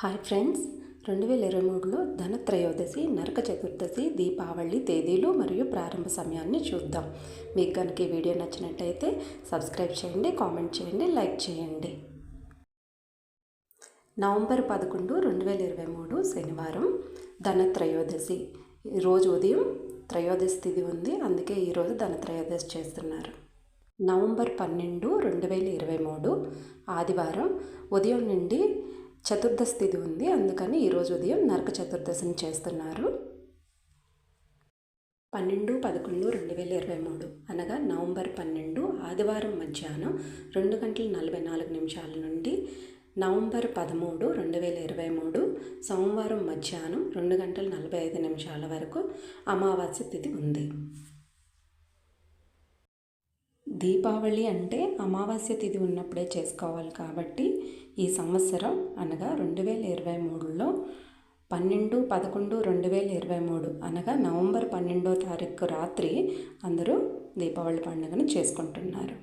Hi friends. రెండు వేల ఇరవై మూడులో ధనత్రయోదశి నరక చతుర్దశి దీపావళి తేదీలు మరియు ప్రారంభ సమయాన్ని చూద్దాం. మీకు కనుక ఈ వీడియో నచ్చినట్టయితే సబ్స్క్రైబ్ చేయండి కామెంట్ చేయండి లైక్ చేయండి. నవంబర్ పదకొండు రెండు వేల ఇరవై మూడు శనివారం ధనత్రయోదశి. ఈరోజు ఉదయం త్రయోదశి తిథి ఉంది అందుకే ఈరోజు ధనత్రయోదశి చేస్తున్నారు. నవంబర్ పన్నెండు రెండు వేల ఇరవై మూడు ఆదివారం ఉదయం నుండి చతుర్దశి తిథి ఉంది. అందుకని ఈరోజు ఉదయం నరక చతుర్దశిని చేస్తున్నారు. పన్నెండు పదకొండు రెండు వేల ఇరవై మూడు. అనగా నవంబర్ పన్నెండు ఆదివారం మధ్యాహ్నం రెండు గంటల నలభై నాలుగు నిమిషాల నుండి నవంబర్ పదమూడు రెండు వేల ఇరవై మూడు. సోమవారం మధ్యాహ్నం రెండు గంటల నలభై ఐదు నిమిషాల వరకు అమావాస్య తిథి ఉంది. దీపావళి అంటే అమావాస్య తిథి ఉన్నప్పుడే చేసుకోవాలి కాబట్టి ఈ సంవత్సరం అనగా రెండు వేల ఇరవై మూడులో పన్నెండు పదకొండు రెండు వేల ఇరవై మూడు అనగా నవంబర్ పన్నెండో తారీఖు రాత్రి అందరూ దీపావళి పండుగను చేసుకుంటున్నారు.